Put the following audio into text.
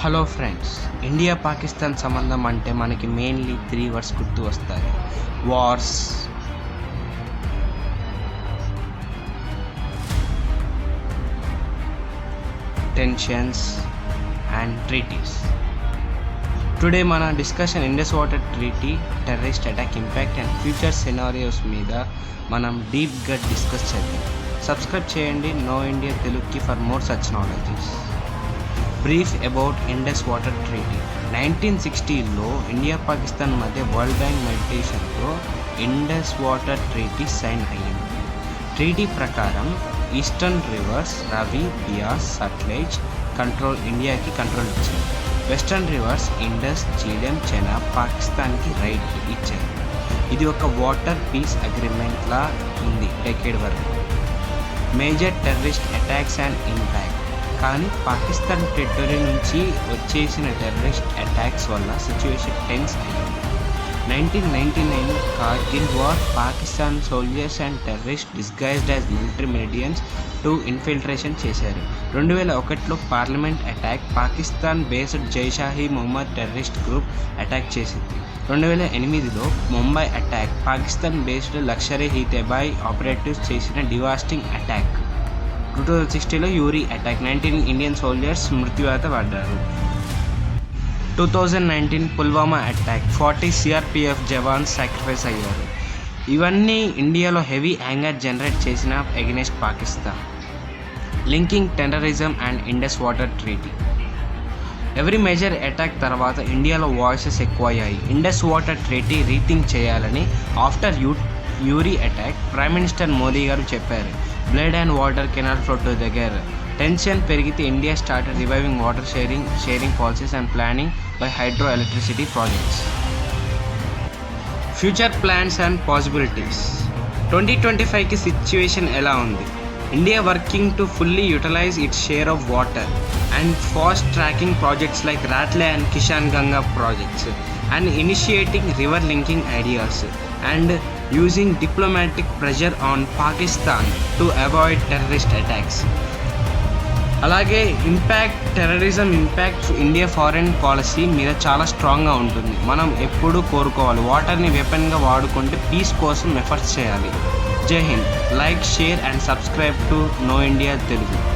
Hello friends India Pakistan సంబంధం అంటే మనకి మెయిన్లీ త్రీ వర్డ్స్ గుర్తు వస్తాయి. Wars tensions and treaties today మన discussion Indus water treaty terrorist attack impact and future scenarios మీద మనం డీప్గా డిస్కస్ చేద్దాం. సబ్స్క్రైబ్ చేయండి నో ఇండియా తెలుగుకి for more such knowledges brief about Indus water treaty. Nineteen సిక్స్టీలో India Pakistan మధ్య వరల్డ్ బ్యాంక్ మెడిటేషన్తో Indus water treaty sign అయ్యింది. Treaty ప్రకారం eastern rivers Ravi Beas Sutlej control ఇండియాకి కంట్రోల్ ఇచ్చింది western rivers Indus Jhelum Chenab పాకిస్తాన్కి right ఇచ్చారు. ఇది ఒక వాటర్ పీస్ అగ్రిమెంట్లా ఉంది డెకేడ్ వరకు. Major terrorist attacks and impact. కానీ పాకిస్తాన్ టెరిటరీ నుంచి వచ్చేసిన టెర్రరిస్ట్ అటాక్స్ వల్ల సిచ్యువేషన్ టెన్స్ అయింది. Nineteen ninety nine Kargil war Pakistan soldiers and terrorist disguised as military medians to infiltration చేశారు. రెండు వేల ఒకటిలో parliament attack Pakistan based Jaish Mohammed terrorist group attack చేసింది. రెండు వేల ఎనిమిదిలో Mumbai attack Pakistan based Lashkar Taiba operatives చేసిన devastating attack. Two thousand సిక్స్టీలో Uri attack. Nineteen Indian soldiers మృత్యువాత పడ్డారు. Two thousand nineteen Pulwama attack. Forty CRPF jawans sacrifice అయ్యారు. ఇవన్నీ ఇండియాలో హెవీ యాంగర్ జనరేట్ చేసిన against Pakistan. Linking terrorism and Indus water treaty. Every major attack తర్వాత ఇండియాలో voices ఎక్కువయ్యాయి. Indus water treaty rethink చేయాలని after you Uri attack prime minister Modi garu చెప్పారు. Blood and water cannot flow to దగ్గర. Tension పెరిగితే India start reviving water sharing sharing policies and planning by hydro electricity projects. Future plans and possibilities. Twenty twenty ఫైవ్కి situation ఎలా ఉంది? India working to fully utilise its share of water and fast tracking projects like Ratle and Kishanganga projects and initiating river linking ideas and using diplomatic pressure on Pakistan to avoid terrorist attacks అలాగే impact terrorism impact India foreign policy మీద చాలా స్ట్రాంగ్గా ఉంటుంది. మనం ఎప్పుడూ కోరుకోవాలి. వాటర్ని వెపన్గా వాడుకుంటే పీస్ కోసం ఎఫర్ట్స్ చేయాలి. Jai Hind. Like share and subscribe to know India Telugu